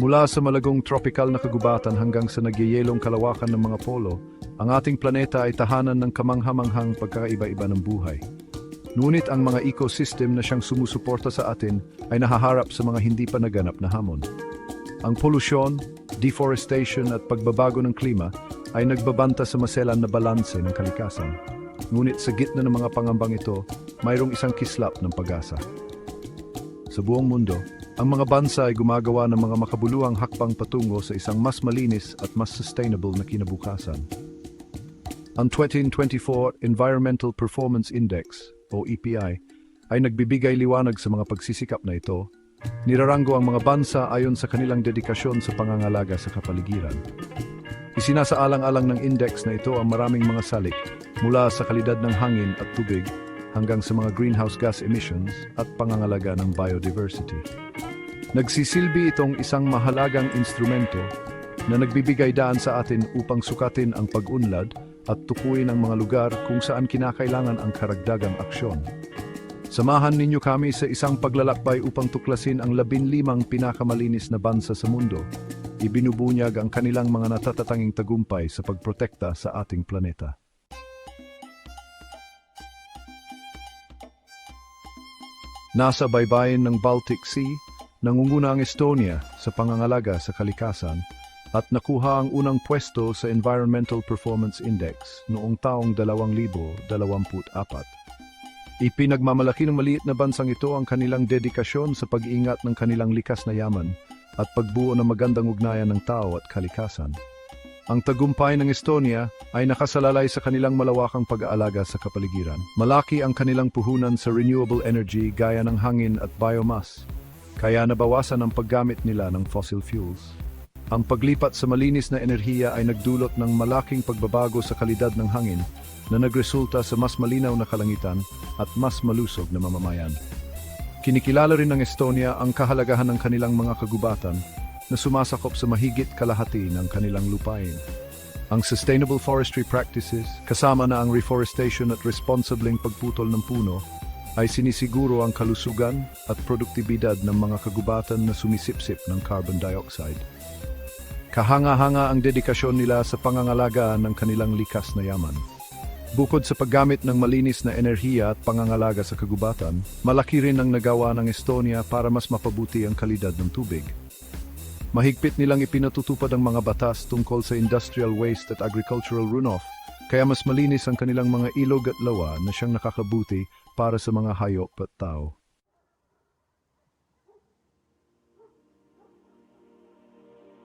Mula sa malagong tropical na kagubatan hanggang sa nagyayelong kalawakan ng mga polo, ang ating planeta ay tahanan ng kamanghamanghang pagkakaiba-iba ng buhay. Ngunit ang mga ecosystem na siyang sumusuporta sa atin ay nahaharap sa mga hindi pa naganap na hamon. Ang polusyon, deforestation at pagbabago ng klima ay nagbabanta sa maselan na balanse ng kalikasan. Ngunit sa gitna ng mga pangambang ito, mayroong isang kislap ng pag-asa. Sa buong mundo, ang mga bansa ay gumagawa ng mga makabuluhang hakbang patungo sa isang mas malinis at mas sustainable na kinabukasan. Ang 2024 Environmental Performance Index o EPI ay nagbibigay liwanag sa mga pagsisikap na ito. Niraranggo ang mga bansa ayon sa kanilang dedikasyon sa pangangalaga sa kapaligiran. Isinasaalang-alang ng index na ito ang maraming mga salik mula sa kalidad ng hangin at tubig hanggang sa mga greenhouse gas emissions at pangangalaga ng biodiversity. Nagsisilbi itong isang mahalagang instrumento na nagbibigay daan sa atin upang sukatin ang pag-unlad at tukuyin ang mga lugar kung saan kinakailangan ang karagdagang aksyon. Samahan ninyo kami sa isang paglalakbay upang tuklasin ang labinlimang pinakamalinis na bansa sa mundo. Ibinubunyag ang kanilang mga natatatanging tagumpay sa pagprotekta sa ating planeta. Nasa baybayin ng Baltic Sea, nangunguna ang Estonia sa pangangalaga sa kalikasan at nakuha ang unang pwesto sa Environmental Performance Index noong taong 2024. Ipinagmamalaki ng maliit na bansang ito ang kanilang dedikasyon sa pag-ingat ng kanilang likas na yaman at pagbuo ng magandang ugnayan ng tao at kalikasan. Ang tagumpay ng Estonia ay nakasalalay sa kanilang malawakang pag-aalaga sa kapaligiran. Malaki ang kanilang puhunan sa renewable energy gaya ng hangin at biomass, kaya nabawasan ang paggamit nila ng fossil fuels. Ang paglipat sa malinis na enerhiya ay nagdulot ng malaking pagbabago sa kalidad ng hangin na nagresulta sa mas malinaw na kalangitan at mas malusog na mamamayan. Kinikilala rin ng Estonia ang kahalagahan ng kanilang mga kagubatan na sumasakop sa mahigit kalahati ng kanilang lupain. Ang sustainable forestry practices, kasama na ang reforestation at responsibleng pagputol ng puno, ay sinisiguro ang kalusugan at produktibidad ng mga kagubatan na sumisipsip ng carbon dioxide. Kahanga-hanga ang dedikasyon nila sa pangangalagaan ng kanilang likas na yaman. Bukod sa paggamit ng malinis na enerhiya at pangangalaga sa kagubatan, malaki rin ang nagawa ng Estonia para mas mapabuti ang kalidad ng tubig. Mahigpit nilang ipinatutupad ang mga batas tungkol sa industrial waste at agricultural runoff, kaya mas malinis ang kanilang mga ilog at lawa na siyang nakakabuti para sa mga hayop at tao.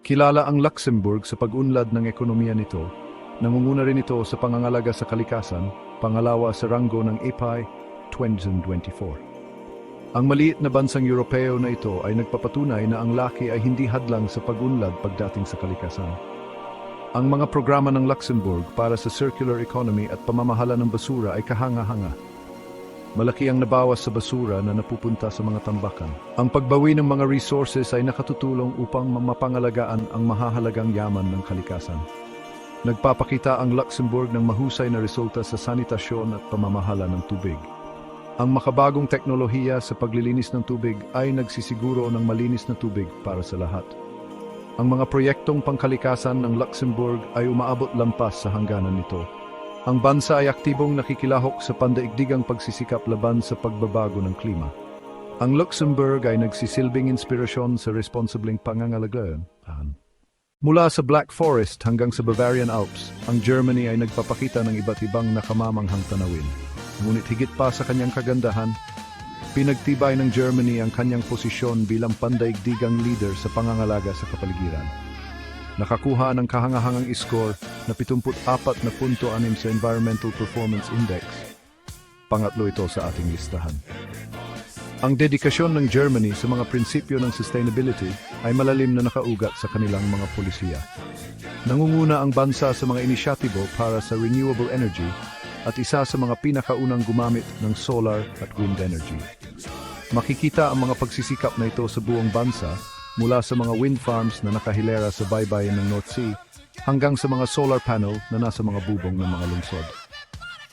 Kilala ang Luxembourg sa pag-unlad ng ekonomiya nito. Nangunguna rin ito sa pangangalaga sa kalikasan, pangalawa sa ranggo ng API 2024. Ang maliit na bansang Europeo na ito ay nagpapatunay na ang laki ay hindi hadlang sa pag-unlad pagdating sa kalikasan. Ang mga programa ng Luxembourg para sa circular economy at pamamahala ng basura ay kahanga-hanga. Malaki ang nabawas sa basura na napupunta sa mga tambakan. Ang pagbawi ng mga resources ay nakatutulong upang mapangalagaan ang mahahalagang yaman ng kalikasan. Nagpapakita ang Luxembourg ng mahusay na resulta sa sanitasyon at pamamahala ng tubig. Ang makabagong teknolohiya sa paglilinis ng tubig ay nagsisiguro ng malinis na tubig para sa lahat. Ang mga proyektong pangkalikasan ng Luxembourg ay umaabot lampas sa hangganan nito. Ang bansa ay aktibong nakikilahok sa pandaigdigang pagsisikap laban sa pagbabago ng klima. Ang Luxembourg ay nagsisilbing inspirasyon sa responsibleng pangangalagaan. Mula sa Black Forest hanggang sa Bavarian Alps, ang Germany ay nagpapakita ng iba't ibang nakamamanghang tanawin. Ngunit higit pa sa kanyang kagandahan, pinagtibay ng Germany ang kanyang posisyon bilang pandaigdigang leader sa pangangalaga sa kapaligiran. Nakakuha ng kahangahangang score na 74 na punto anim sa Environmental Performance Index. Pangatlo ito sa ating listahan. Ang dedikasyon ng Germany sa mga prinsipyo ng sustainability ay malalim na nakaugat sa kanilang mga polisiya. Nangunguna ang bansa sa mga inisyatibo para sa renewable energy at isa sa mga pinakaunang gumamit ng solar at wind energy. Makikita ang mga pagsisikap na ito sa buong bansa mula sa mga wind farms na nakahilera sa baybayin ng North Sea hanggang sa mga solar panel na nasa mga bubong ng mga lungsod.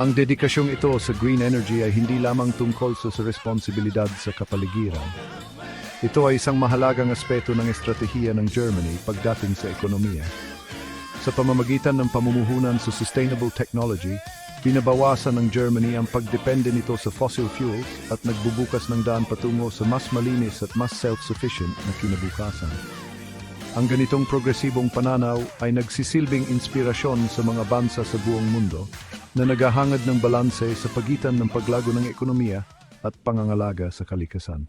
Ang dedikasyong ito sa green energy ay hindi lamang tungkol sa, responsibilidad sa kapaligiran. Ito ay isang mahalagang aspeto ng estratehiya ng Germany pagdating sa ekonomiya. Sa pamamagitan ng pamumuhunan sa sustainable technology, binabawasan ng Germany ang pagdepende nito sa fossil fuels at nagbubukas ng daan patungo sa mas malinis at mas self-sufficient na kinabukasan. Ang ganitong progresibong pananaw ay nagsisilbing inspirasyon sa mga bansa sa buong mundo na naghahangad ng balanse sa pagitan ng paglago ng ekonomiya at pangangalaga sa kalikasan.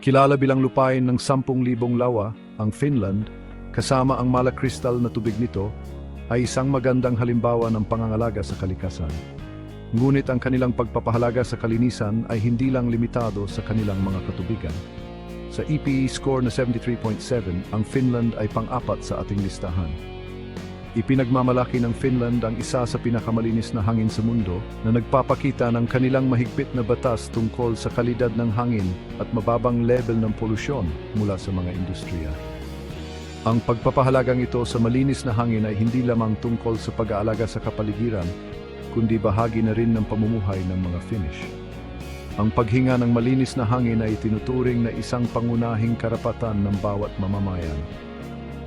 Kilala bilang lupain ng 10,000 lawa, ang Finland, kasama ang malakristal na tubig nito, ay isang magandang halimbawa ng pangangalaga sa kalikasan. Ngunit ang kanilang pagpapahalaga sa kalinisan ay hindi lang limitado sa kanilang mga katubigan. Sa EPE score na 73.7, ang Finland ay pang-apat sa ating listahan. Ipinagmamalaki ng Finland ang isa sa pinakamalinis na hangin sa mundo na nagpapakita ng kanilang mahigpit na batas tungkol sa kalidad ng hangin at mababang level ng polusyon mula sa mga industriya. Ang pagpapahalagang ito sa malinis na hangin ay hindi lamang tungkol sa pag-aalaga sa kapaligiran, kundi bahagi na rin ng pamumuhay ng mga Finnish. Ang paghinga ng malinis na hangin ay tinuturing na isang pangunahing karapatan ng bawat mamamayan.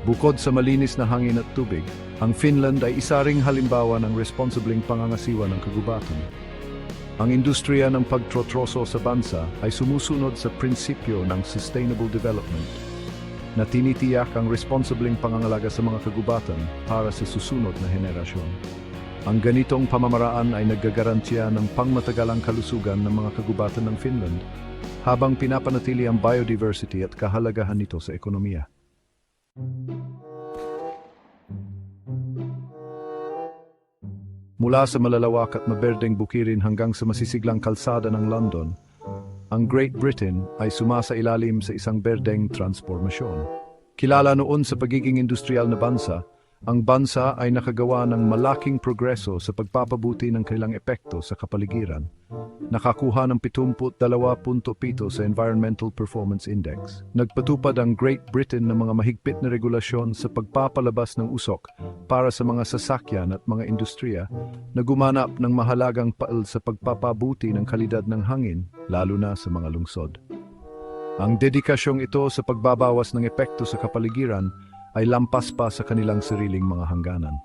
Bukod sa malinis na hangin at tubig, ang Finland ay isa ring halimbawa ng responsibleng pangangasiwa ng kagubatan. Ang industriya ng pagtrotroso sa bansa ay sumusunod sa prinsipyo ng sustainable development na tinitiyak ang responsibleng pangangalaga sa mga kagubatan para sa susunod na henerasyon. Ang ganitong pamamaraan ay naggagarantiya ng pangmatagalang kalusugan ng mga kagubatan ng Finland habang pinapanatili ang biodiversity at kahalagahan nito sa ekonomiya. Mula sa malalawak at maberdeng bukirin hanggang sa masisiglang kalsada ng London, ang Great Britain ay sumasa ilalim sa isang berdeng transformasyon. Kilala noon sa pagiging industrial na bansa, ang bansa ay nakagawa ng malaking progreso sa pagpapabuti ng kanilang epekto sa kapaligiran. Nakakuha ng 72.7 sa Environmental Performance Index. Nagpatupad ang Great Britain ng mga mahigpit na regulasyon sa pagpapalabas ng usok para sa mga sasakyan at mga industriya na gumanap ng mahalagang paal sa pagpapabuti ng kalidad ng hangin, lalo na sa mga lungsod. Ang dedikasyong ito sa pagbabawas ng epekto sa kapaligiran ay lampas pa sa kanilang sariling mga hangganan.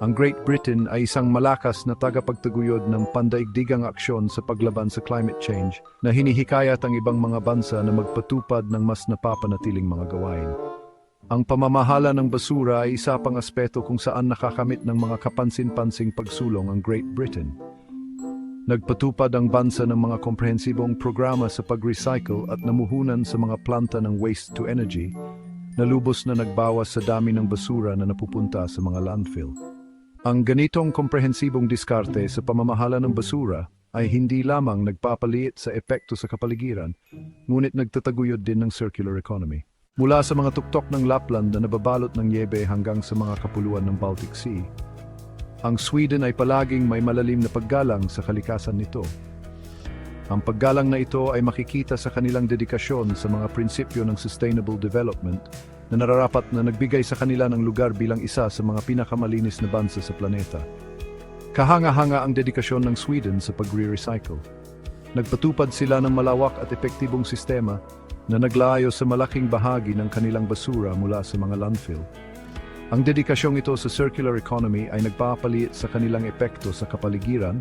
Ang Great Britain ay isang malakas na tagapagtaguyod ng pandaigdigang aksyon sa paglaban sa climate change na hinihikayat ang ibang mga bansa na magpatupad ng mas napapanatiling mga gawain. Ang pamamahala ng basura ay isa pang aspeto kung saan nakakamit ng mga kapansin-pansing pagsulong ang Great Britain. Nagpatupad ang bansa ng mga komprehensibong programa sa pag-recycle at namuhunan sa mga planta ng waste to energy na lubos na nagbawas sa dami ng basura na napupunta sa mga landfill. Ang ganitong komprehensibong diskarte sa pamamahala ng basura ay hindi lamang nagpapaliit sa epekto sa kapaligiran, ngunit nagtataguyod din ng circular economy. Mula sa mga tuktok ng Lapland na nababalot ng yebe hanggang sa mga kapuluan ng Baltic Sea, ang Sweden ay palaging may malalim na paggalang sa kalikasan nito. Ang paggalang na ito ay makikita sa kanilang dedikasyon sa mga prinsipyo ng sustainable development na nararapat na nagbigay sa kanila ng lugar bilang isa sa mga pinakamalinis na bansa sa planeta. Kahanga-hanga ang dedikasyon ng Sweden sa pagre-recycle. Nagpatupad sila ng malawak at epektibong sistema na naglayo sa malaking bahagi ng kanilang basura mula sa mga landfill. Ang dedikasyong ito sa circular economy ay nagpapaliit sa kanilang epekto sa kapaligiran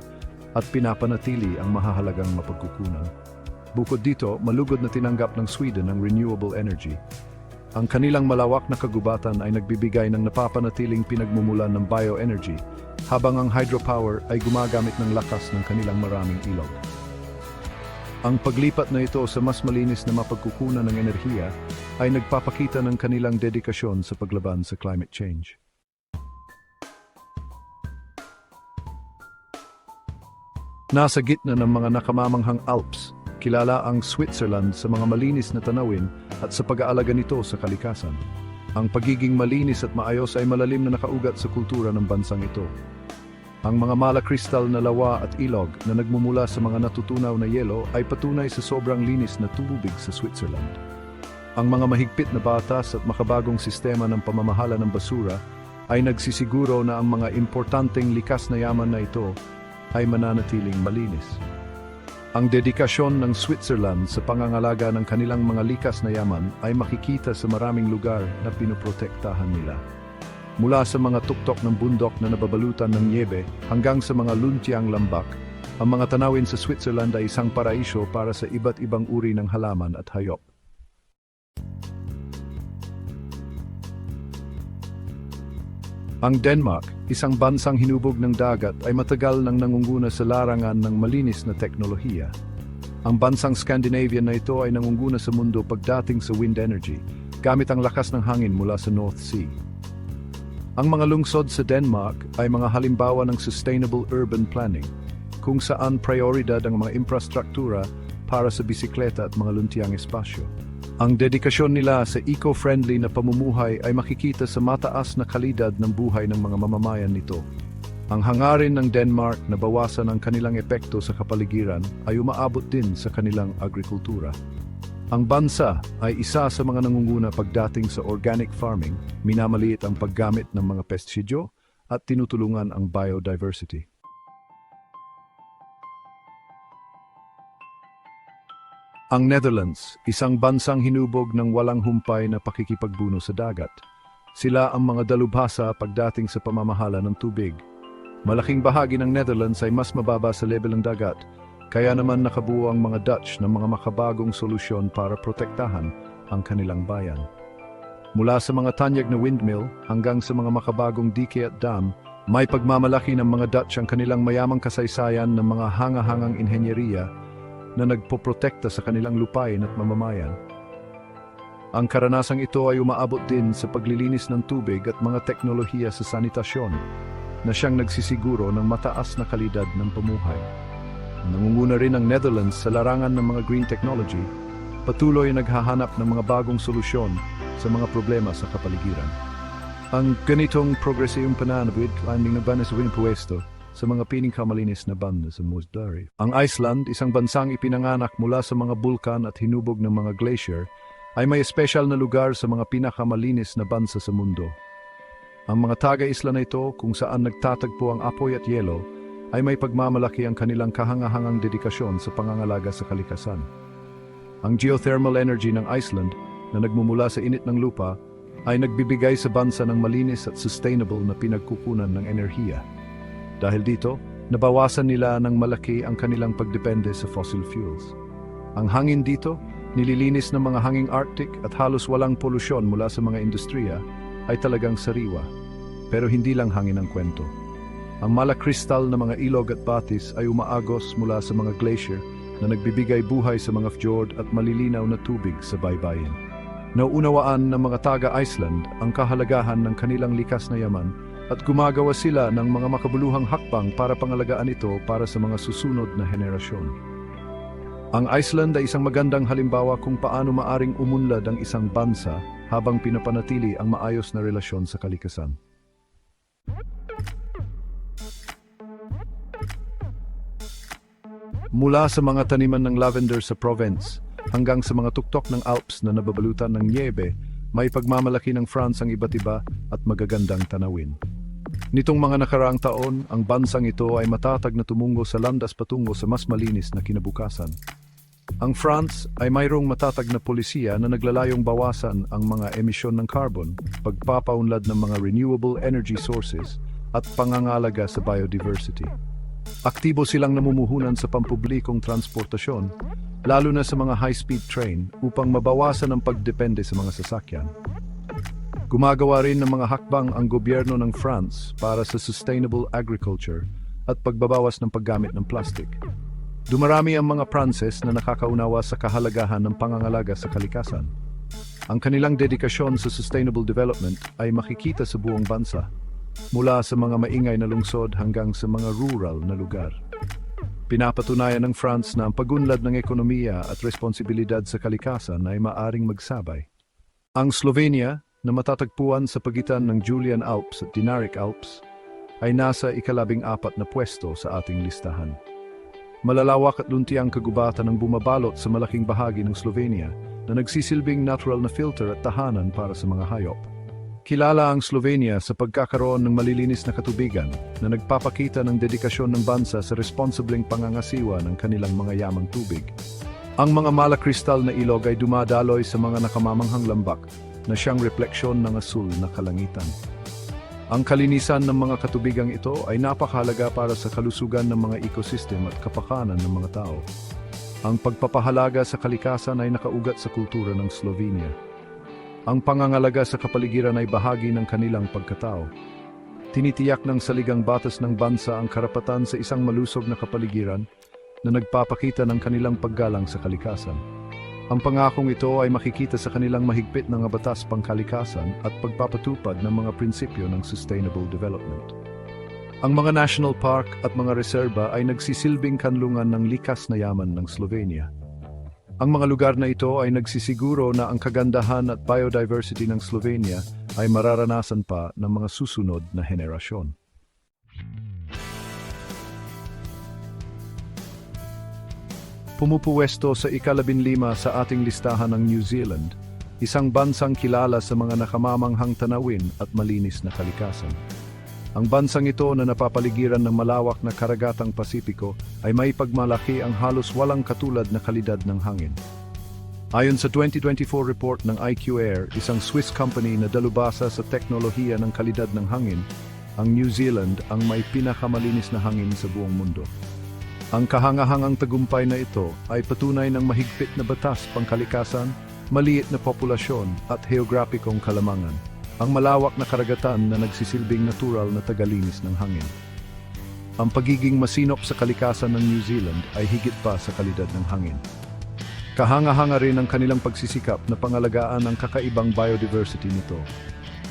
at pinapanatili ang mahahalagang mapagkukunan. Bukod dito, malugod na tinanggap ng Sweden ang renewable energy. Ang kanilang malawak na kagubatan ay nagbibigay ng napapanatiling pinagmumulan ng bioenergy, habang ang hydropower ay gumagamit ng lakas ng kanilang maraming ilog. Ang paglipat na ito sa mas malinis na mapagkukunan ng enerhiya ay nagpapakita ng kanilang dedikasyon sa paglaban sa climate change. Nasa gitna ng mga nakamamanghang Alps, kilala ang Switzerland sa mga malinis na tanawin at sa pag-aalaga nito sa kalikasan. Ang pagiging malinis at maayos ay malalim na nakaugat sa kultura ng bansang ito. Ang mga malakristal na lawa at ilog na nagmumula sa mga natutunaw na yelo ay patunay sa sobrang linis na tubig sa Switzerland. Ang mga mahigpit na batas at makabagong sistema ng pamamahala ng basura ay nagsisiguro na ang mga importanteng likas na yaman na ito ay mananatiling malinis. Ang dedikasyon ng Switzerland sa pangangalaga ng kanilang mga likas na yaman ay makikita sa maraming lugar na pinoprotektahan nila. Mula sa mga tuktok ng bundok na nababalutan ng niebe hanggang sa mga luntiang lambak, ang mga tanawin sa Switzerland ay isang paraiso para sa iba't ibang uri ng halaman at hayop. Ang Denmark, isang bansang hinubog ng dagat ay matagal nang nangunguna sa larangan ng malinis na teknolohiya. Ang bansang Scandinavian na ito ay nangunguna sa mundo pagdating sa wind energy, gamit ang lakas ng hangin mula sa North Sea. Ang mga lungsod sa Denmark ay mga halimbawa ng sustainable urban planning, kung saan prioridad ang mga infrastruktura para sa bisikleta at mga luntiang espasyo. Ang dedikasyon nila sa eco-friendly na pamumuhay ay makikita sa mataas na kalidad ng buhay ng mga mamamayan nito. Ang hangarin ng Denmark na bawasan ang kanilang epekto sa kapaligiran ay umaabot din sa kanilang agrikultura. Ang bansa ay isa sa mga nangunguna pagdating sa organic farming, minamaliit ang paggamit ng mga pestisidyo at tinutulungan ang biodiversity. Ang Netherlands, isang bansang hinubog ng walang humpay na pakikipagbuno sa dagat. Sila ang mga dalubhasa pagdating sa pamamahala ng tubig. Malaking bahagi ng Netherlands ay mas mababa sa level ng dagat, kaya naman nakabuo ang mga Dutch ng mga makabagong solusyon para protektahan ang kanilang bayan. Mula sa mga tanyag na windmill hanggang sa mga makabagong dike at dam, may pagmamalaki ng mga Dutch ang kanilang mayamang kasaysayan ng mga hanga-hangang inhenyeriya na nagpoprotekta sa kanilang lupain at mamamayan. Ang karanasang ito ay umaabot din sa paglilinis ng tubig at mga teknolohiya sa sanitasyon na siyang nagsisiguro ng mataas na kalidad ng pamuhay. Nangunguna rin ang Netherlands sa larangan ng mga green technology, patuloy naghahanap ng mga bagong solusyon sa mga problema sa kapaligiran. Ang ganitong progresiyong pananabid landing na banas sa pwesto sa mga pining kamalinis na banda sa Musdari. Ang Iceland, isang bansang ipinanganak mula sa mga bulkan at hinubog ng mga glacier, ay may espesyal na lugar sa mga pinakamalinis na bansa sa mundo. Ang mga taga-isla na ito, kung saan nagtatagpo ang apoy at yelo, ay may pagmamalaki ang kanilang kahangahangang dedikasyon sa pangangalaga sa kalikasan. Ang geothermal energy ng Iceland, na nagmumula sa init ng lupa, ay nagbibigay sa bansa ng malinis at sustainable na pinagkukunan ng enerhiya. Dahil dito, nabawasan nila ng malaki ang kanilang pagdepende sa fossil fuels. Ang hangin dito, nililinis ng mga hanging Arctic at halos walang polusyon mula sa mga industriya, ay talagang sariwa. Pero hindi lang hangin ang kwento. Ang malakristal na mga ilog at batis ay umaagos mula sa mga glacier na nagbibigay buhay sa mga fjord at malilinaw na tubig sa baybayin. Nauunawaan ng mga taga-Iceland ang kahalagahan ng kanilang likas na yaman at gumagawa sila ng mga makabuluhang hakbang para pangalagaan ito para sa mga susunod na henerasyon. Ang Iceland ay isang magandang halimbawa kung paano maaring umunlad ang isang bansa habang pinapanatili ang maayos na relasyon sa kalikasan. Mula sa mga taniman ng lavender sa Provence hanggang sa mga tuktok ng Alps na nababalutan ng niebe, may pagmamalaki ng France ang iba't iba at magagandang tanawin. Nitong mga nakaraang taon, ang bansang ito ay matatag na tumungo sa landas patungo sa mas malinis na kinabukasan. Ang France ay mayroong matatag na polisiya na naglalayong bawasan ang mga emisyon ng carbon, pagpapaunlad ng mga renewable energy sources, at pangangalaga sa biodiversity. Aktibo silang namumuhunan sa pampublikong transportasyon, lalo na sa mga high-speed train upang mabawasan ang pagdepende sa mga sasakyan. Gumagawa rin ng mga hakbang ang gobyerno ng France para sa sustainable agriculture at pagbabawas ng paggamit ng plastic. Dumarami ang mga Pranses na nakakaunawa sa kahalagahan ng pangangalaga sa kalikasan. Ang kanilang dedikasyon sa sustainable development ay makikita sa buong bansa, mula sa mga maingay na lungsod hanggang sa mga rural na lugar. Pinapatunayan ng France na ang pagunlad ng ekonomiya at responsibilidad sa kalikasan ay maaring magsabay. Ang Slovenia, na matatagpuan sa pagitan ng Julian Alps at Dinaric Alps, ay nasa ikalabing apat na pwesto sa ating listahan. Malalawak at luntiang kagubatan ang bumabalot sa malaking bahagi ng Slovenia na nagsisilbing natural na filter at tahanan para sa mga hayop. Kilala ang Slovenia sa pagkakaroon ng malilinis na katubigan na nagpapakita ng dedikasyon ng bansa sa responsibleng pangangasiwa ng kanilang mga yamang tubig. Ang mga malakristal na ilog ay dumadaloy sa mga nakamamanghang lambak na siyang refleksyon ng asul na kalangitan. Ang kalinisan ng mga katubigang ito ay napakahalaga para sa kalusugan ng mga ecosystem at kapakanan ng mga tao. Ang pagpapahalaga sa kalikasan ay nakaugat sa kultura ng Slovenia. Ang pangangalaga sa kapaligiran ay bahagi ng kanilang pagkatao. Tinitiyak ng saligang batas ng bansa ang karapatan sa isang malusog na kapaligiran na nagpapakita ng kanilang paggalang sa kalikasan. Ang pangakong ito ay makikita sa kanilang mahigpit mga batas pangkalikasan at pagpapatupad ng mga prinsipyo ng sustainable development. Ang mga national park at mga reserba ay nagsisilbing kanlungan ng likas na yaman ng Slovenia. Ang mga lugar na ito ay nagsisiguro na ang kagandahan at biodiversity ng Slovenia ay mararanasan pa ng mga susunod na henerasyon. Pumupuwesto sa ikalabinlima sa ating listahan ng New Zealand, isang bansang kilala sa mga nakamamanghang tanawin at malinis na kalikasan. Ang bansang ito na napapaligiran ng malawak na karagatang Pasipiko ay may pagmalaki ang halos walang katulad na kalidad ng hangin. Ayon sa 2024 report ng IQ Air, isang Swiss company na dalubasa sa teknolohiya ng kalidad ng hangin, ang New Zealand ang may pinakamalinis na hangin sa buong mundo. Ang kahangahangang tagumpay na ito ay patunay ng mahigpit na batas pangkalikasan, maliit na populasyon at heograpikong kalamangan. Ang malawak na karagatan na nagsisilbing natural na tagalinis ng hangin. Ang pagiging masinop sa kalikasan ng New Zealand ay higit pa sa kalidad ng hangin. Kahanga-hanga rin ang kanilang pagsisikap na pangalagaan ang kakaibang biodiversity nito.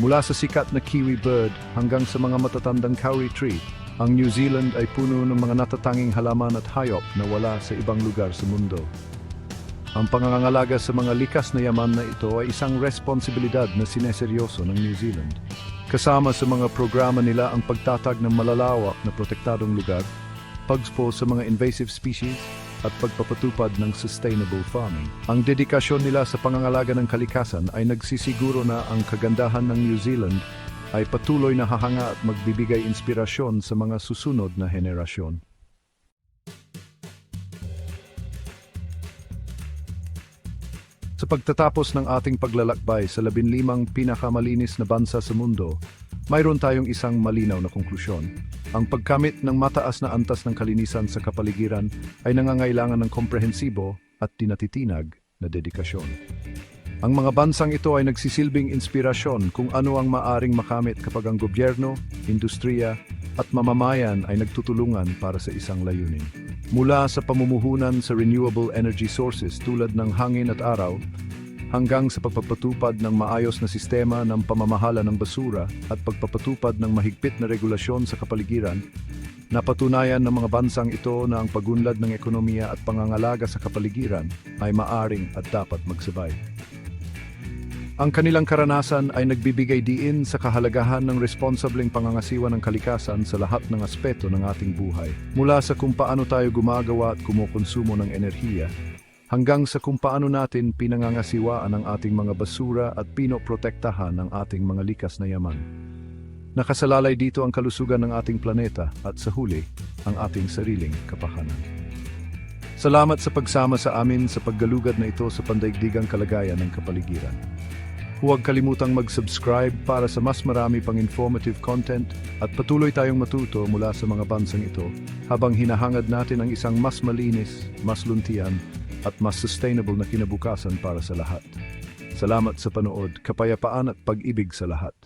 Mula sa sikat na kiwi bird hanggang sa mga matatandang kauri tree, ang New Zealand ay puno ng mga natatanging halaman at hayop na wala sa ibang lugar sa mundo. Ang pangangalaga sa mga likas na yaman na ito ay isang responsibilidad na sineseryoso ng New Zealand. Kasama sa mga programa nila ang pagtatag ng malalawak na protektadong lugar, pagspo sa mga invasive species, at pagpapatupad ng sustainable farming. Ang dedikasyon nila sa pangangalaga ng kalikasan ay nagsisiguro na ang kagandahan ng New Zealand ay patuloy na hahanga at magbibigay inspirasyon sa mga susunod na henerasyon. Sa pagtatapos ng ating paglalakbay sa labinlimang pinakamalinis na bansa sa mundo, mayroon tayong isang malinaw na konklusyon. Ang pagkamit ng mataas na antas ng kalinisan sa kapaligiran ay nangangailangan ng komprehensibo at tinatitinag na dedikasyon. Ang mga bansang ito ay nagsisilbing inspirasyon kung ano ang maaring makamit kapag ang gobyerno, industriya, at mamamayan ay nagtutulungan para sa isang layunin. Mula sa pamumuhunan sa renewable energy sources tulad ng hangin at araw, hanggang sa pagpapatupad ng maayos na sistema ng pamamahala ng basura at pagpapatupad ng mahigpit na regulasyon sa kapaligiran, napatunayan ng mga bansang ito na ang pagunlad ng ekonomiya at pangangalaga sa kapaligiran ay maaring at dapat magsabay. Ang kanilang karanasan ay nagbibigay diin sa kahalagahan ng responsableng pangangasiwa ng kalikasan sa lahat ng aspeto ng ating buhay. Mula sa kung paano tayo gumagawa at kumukonsumo ng enerhiya, hanggang sa kung paano natin pinangangasiwaan ang ating mga basura at pinoprotektahan ang ating mga likas na yaman. Nakasalalay dito ang kalusugan ng ating planeta at sa huli, ang ating sariling kapakanan. Salamat sa pagsama sa amin sa paggalugad na ito sa pandaigdigang kalagayan ng kapaligiran. Huwag kalimutang mag-subscribe para sa mas marami pang informative content at patuloy tayong matuto mula sa mga bansang ito habang hinahangad natin ang isang mas malinis, mas luntian at mas sustainable na kinabukasan para sa lahat. Salamat sa panood, kapayapaan at pag-ibig sa lahat.